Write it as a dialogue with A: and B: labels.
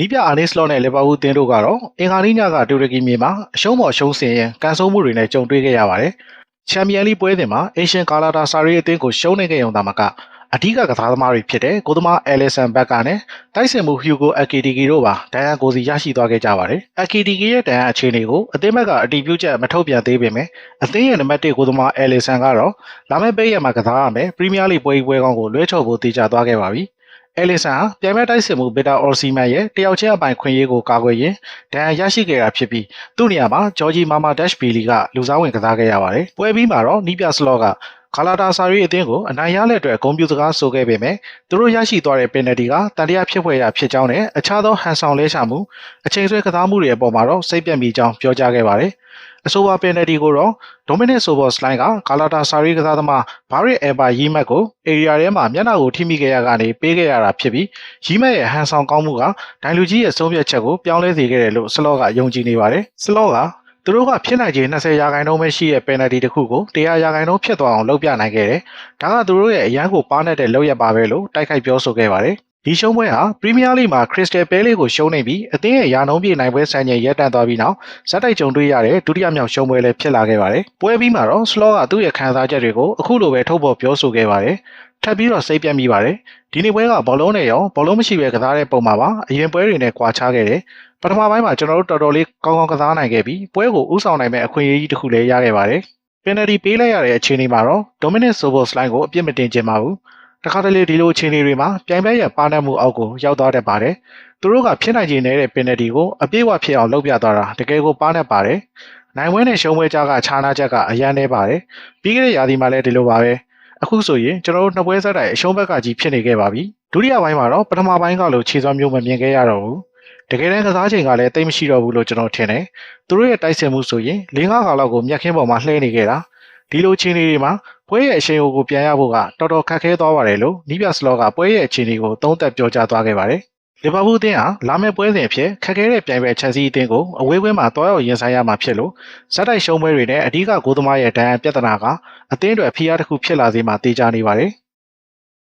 A: နီးပြအာနီစလော့နဲ့လီဗာပူးတင်းတို့ကတော့အင်္ဂါနေ့ညကတူရကီမြေမှာအရှုံးပေါ်ရှုံးစင်ရင်ကန်ဆိုးမှုတွေနဲ့ကြုံတွေ့ခဲ့ရပါတယ်။ချန်ပီယံလိပွဲစဉ်မှာအင်ရှင်ကာလာတာဆာရီအသင်းကိုရှုံးနေခဲ့ရုံသာမကအဓိကကစားသမားတွေဖြစ်တဲ့ကိုသမားအဲလီဆန်ဘက်ကနဲ့တိုက်စင်မှုဟျူဂိုအကီတီကီတို့ပါဒဏ်ရာကိုစီရရှိသွားခဲ့ကြပါတယ်။အကီတီကီရဲ့ဒဏ်ရာအခြေအနေကိုအသင်းဘက်ကအတီးပြုချက်မထုတ်ပြန်သေးပေမဲ့အသင်းရဲ့နံပါတ်1ကိုသမားအဲလီဆန်ကတော့လာမယ့်ပိတ်ရက်မှာကစားရမယ်ပရီးမီးယားလိပွဲကြီးပွဲကောင်းကိုလွှဲချော်ဖို့တည်ကြသွားခဲ့ပါပြီ။ အဲလီဆန်ဟာပြိုင်ပွဲတိုက်စစ်မှုဘီတာအော်စီမန်ရဲ့တယောက်ချင်းအပိုင်ခွင့်ရေးကိုကာကွယ်ရင်းဒဏ်ရာရရှိခဲ့တာဖြစ်ပြီးသူ့နေရာမှာဂျော်ဂျီမာမာဒက်ရှ်ဘီလီကလူစားဝင်ကစားခဲ့ရပါတယ်။ပွဲပြီးမှာတော့နီးပြစလော့က ခလာတာဆာရီအသင်းကိုအနိုင်ရလက်အတွက်ဂုဏ်ပြုစကားဆိုခဲ့ပေမဲ့သူတို့ရရှိသွားတဲ့ပင်နယ်တီကတန်တရားဖြစ်ဖွယ်ရာဖြစ်ကြောင်းနဲ့အခြားသောဟန်ဆောင်လဲချမှုအချိန်ဆွဲကစားမှုတွေအပေါ်မှာတော့စိတ်ပြတ်မိကြောင်းပြောကြားခဲ့ပါတယ်။အဆိုပါပင်နယ်တီကိုတော့ဒိုမီနစ်ဆိုဘော့စလိုင်းကဂါလာတာဆာရီကစားသမားဘာရစ်အယ်ဘာရီမက်ကိုအေရီယာထဲမှာမျက်နှာကိုထိမိခဲ့ရကနေပေးခဲ့ရတာဖြစ်ပြီးရီမက်ရဲ့ဟန်ဆောင်ကောင်းမှုကဒိုင်လူကြီးရဲ့ဆုံးဖြတ်ချက်ကိုပြောင်းလဲစေခဲ့တယ်လို့စလော့ကယုံကြည်နေပါတယ်။စလော့က သူတို့ကဖြစ်နိုင်ခြေ20ရာခိုင်နှုန်းပဲရှိတဲ့ပယ်နယ်တီတစ်ခုကို100ရာခိုင်နှုန်းဖြစ်သွားအောင်လုပ်ပြနိုင်ခဲ့တယ်။ဒါကသူတို့ရဲ့အရန်ကိုပါနေတဲ့လောက်ရပါပဲလို့တိုက်ခိုက်ပြောဆိုခဲ့ပါတယ်။ ဒီရှုံးပွဲဟာပရီးမီးယားလိမှာခရစ္စတယ်ပဲလေးကိုရှုံးနေပြီးအသင်းရဲ့ရာနှုန်းပြည့်နိုင်ပွဲဆန်ချိန်ရပ်တန့်သွားပြီးနောက်ဇက်တိုက်ကြုံတွေ့ရတဲ့ဒုတိယမြောက်ရှုံးပွဲလည်းဖြစ်လာခဲ့ပါတယ်။ပွဲပြီးမှာတော့စလော့ကသူ့ရဲ့ခံစားချက်တွေကိုအခုလိုပဲထုတ်ဖော်ပြောဆိုခဲ့ပါတယ်။ထပ်ပြီးတော့စိတ်ပြတ်မိပါတယ်။ဒီနေ့ပွဲကဘောလုံးနဲ့ရောဘောလုံးမရှိဘဲကစားတဲ့ပုံမှာပါအရင်ပွဲတွေနဲ့ကွာခြားခဲ့တယ်။ပထမပိုင်းမှာကျွန်တော်တို့တော်တော်လေးကောင်းကောင်းကစားနိုင်ခဲ့ပြီးပွဲကိုဥဆောင်နိုင်မဲ့အခွင့်အရေးကြီးတစ်ခုလည်းရခဲ့ပါတယ်။ပင်နယ်တီပေးလိုက်ရတဲ့အခြေအနေမှာတော့ Dominic Soboslai ကိုအပြစ်မတင်ချင်ပါဘူး။ တခါတလေဒီလိုအခြေအနေတွေမှာပြိုင်ပွဲရဲ့ပါနတ်မှုအောက်ကိုရောက်သွားတတ်ပါတယ်။သူတို့ကဖြစ်နိုင်ခြေနေတဲ့ပင်နယ်တီကိုအပြည့်အဝဖြစ်အောင်လုပ်ပြသွားတာတကယ်ကိုပါနတ်ပါတယ်။နိုင်ပွဲနဲ့ရှုံးပွဲကြားကခြားနာချက်ကအရန်နေပါတယ်။ပြီးခဲ့တဲ့ရာသီမှာလည်းဒီလိုပါပဲ။အခုဆိုရင်ကျွန်တော်တို့နှစ်ပွဲဆက်တိုင်အရှုံးဘက်ကကြီးဖြစ်နေခဲ့ပါပြီ။ဒုတိယပိုင်းမှာတော့ပထမပိုင်းကလိုခြေစွမ်းမျိုးမမြင်ခဲ့ရတော့ဘူး။တကယ်တမ်းကစားချိန်ကလည်းတိတ်မရှိတော့ဘူးလို့ကျွန်တော်ထင်တယ်။သူတို့ရဲ့တိုက်စင်မှုဆိုရင်၄-၅ခါလောက်ကိုမြက်ခင်းပေါ်မှာလှည့်နေခဲ့တာ။ဒီလိုချင်းတွေမှာ ပွဲရဲ့အရှိန်အဟုန်ကိုပြန်ရဖို့ကတော်တော်ခက်ခဲသွားပါတယ်လို့နီးပြစလော့ကပွဲရဲ့အခြေအနေကိုသုံးသပ်ပြောကြားသွားခဲ့ပါတယ်။လီဗာပူးအသင်းဟာလာမယ့်ပွဲစဉ်အဖြစ်ခက်ခဲတဲ့ပြိုင်ပွဲချက်စီအသင်းကိုအဝေးကွင်းမှာတွားရောက်ရင်ဆိုင်ရမှာဖြစ်လို့ဇက်တိုက်ရှုံးပွဲတွေနဲ့အဓိကဂိုးသမားရဲ့ဒဏ်ရာပြဿနာကအသင်းတွေဖိအားတစ်ခုဖြစ်လာစေမှာတေချာနေပါတယ်။